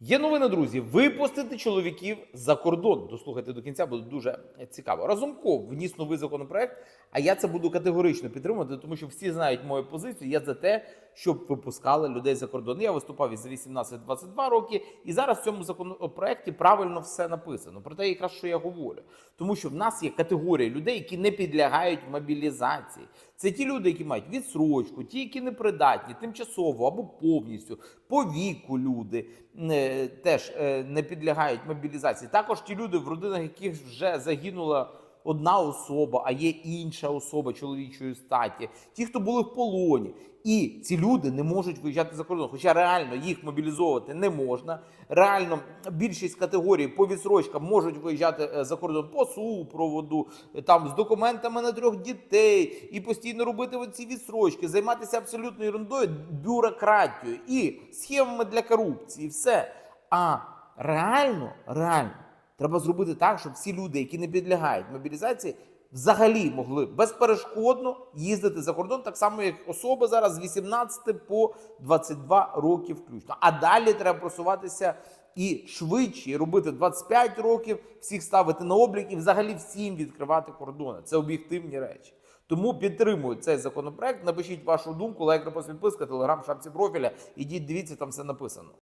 Є новина, друзі. Випустити чоловіків за кордон. Дослухайте до кінця, буде дуже цікаво. Разумков вніс новий законопроект. А я це буду категорично підтримувати, тому що всі знають мою позицію. Я за те, щоб випускали людей за кордон. Я виступав із 18-22 роки, і зараз в цьому законопроекті правильно все написано. Про те, якраз що я говорю. Тому що в нас є категорія людей, які не підлягають мобілізації. Це ті люди, які мають відсрочку, ті, які не придатні, тимчасово або повністю, по віку люди не теж е, не підлягають мобілізації. Також ті люди, в родинах яких вже загинула одна особа, а є інша особа чоловічої статі, ті, хто були в полоні. І ці люди не можуть виїжджати за кордон. Хоча реально їх мобілізовувати не можна. Реально більшість категорій по відсрочкам можуть виїжджати е, за кордон по супроводу, е, там з документами на трьох дітей, і постійно робити ці відсрочки, займатися абсолютно ерундою, бюрократією і схемами для корупції. Все. А реально, реально. Треба зробити так, щоб всі люди, які не підлягають мобілізації, взагалі могли безперешкодно їздити за кордон, так само як особи зараз з 18 по 22 роки включно. А далі треба просуватися і швидше і робити 25 років, всіх ставити на облік і взагалі всім відкривати кордони. Це об'єктивні речі. Тому підтримую цей законопроект. Напишіть вашу думку, лайк, репост, підписка, телеграм, шапці профіля. Ідіть, дивіться, там все написано.